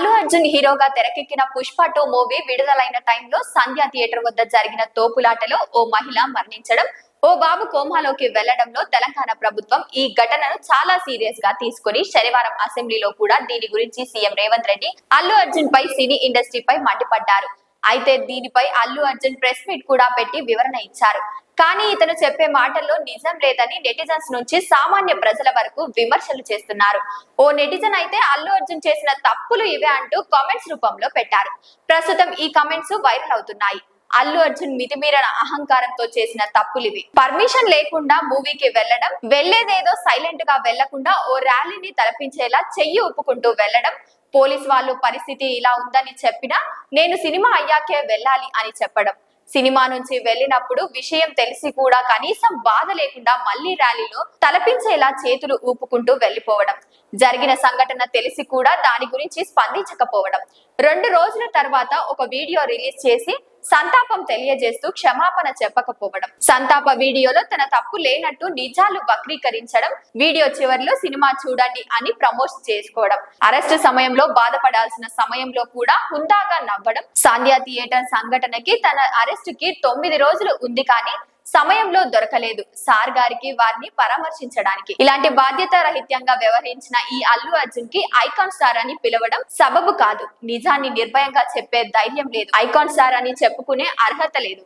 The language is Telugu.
అల్లు అర్జున్ హీరోగా తెరకెక్కిన పుష్ప టూ మూవీ విడుదలైన టైంలో సంధ్యా థియేటర్ వద్ద జరిగిన తోపులాటలో ఓ మహిళ మరణించడం ఓ బాబు కోమాలోకి వెళ్ళడంలో తెలంగాణ ప్రభుత్వం ఈ ఘటనను చాలా సీరియస్గా తీసుకుని శనివారం అసెంబ్లీలో కూడా దీని గురించి సీఎం రేవంత్ రెడ్డి అల్లు అర్జున్ పై సినీ ఇండస్ట్రీపై మండిపడ్డారు. అయితే దీనిపై అల్లు అర్జున్ ప్రెస్ మీట్ కూడా పెట్టి వివరణ ఇచ్చారు. కానీ ఇతను చెప్పే మాటల్లో నిజం లేదని నెటిజన్స్ నుంచి సామాన్య ప్రజల వరకు విమర్శలు చేస్తున్నారు. ఓ నెటిజన్ అయితే అల్లు అర్జున్ చేసిన తప్పులు ఇవే అంటూ కామెంట్స్ రూపంలో పెట్టారు. ప్రస్తుతం ఈ కామెంట్స్ వైరల్ అవుతున్నాయి. అల్లు అర్జున్ మితిమీరన అహంకారంతో చేసిన తప్పులివి పర్మిషన్ లేకుండా మూవీకి వెళ్ళడం వెళ్ళేదేదో సైలెంట్గా వెళ్ళకుండా ఓ ర్యాలీని తలపించేలా చెయ్యి ఒప్పుకుంటూ వెళ్ళడం పోలీస్ వాళ్ళు పరిస్థితి ఇలా ఉందని చెప్పినా నేను సినిమా అయ్యాకే వెళ్ళాలి అని చెప్పడం. సినిమా నుంచి వెళ్ళినప్పుడు విషయం తెలిసి కూడా కనీసం బాధ లేకుండా మళ్ళీ ర్యాలీలో తలపించేలా చేతులు ఊపుకుంటూ వెళ్ళిపోవడం. జరిగిన సంఘటన తెలిసి కూడా దాని గురించి స్పందించకపోవడం. రెండు రోజుల తర్వాత ఒక వీడియో రిలీజ్ చేసి సంతాపం తెలియజేస్తూ క్షమాపణ చెప్పకపోవడం. సంతాప వీడియోలో తన తప్పు లేనట్టు నిజాలు వక్రీకరించడం వీడియో చివరిలో సినిమా చూడండి అని ప్రమోట్ చేసుకోవడం. అరెస్ట్ సమయంలో బాధపడాల్సిన సమయంలో కూడా హుందాగా నవ్వడం. సాంధ్య థియేటర్ సంఘటనకి తన అరెస్ట్కి తొమ్మిది రోజులు ఉంది కానీ సమయంలో దొరకలేదు. సార్ గారికి వారిని పరామర్శించడానికి. ఇలాంటి బాధ్యత రహిత్యంగా వ్యవహరించిన ఈ అల్లు అర్జున్కి ఐకాన్ స్టార్ అని పిలవడం సబబు కాదు. నిజాన్ని నిర్భయంగా చెప్పే ధైర్యం లేదు. ఐకాన్ స్టార్ అని చెప్పుకునే అర్హత లేదు.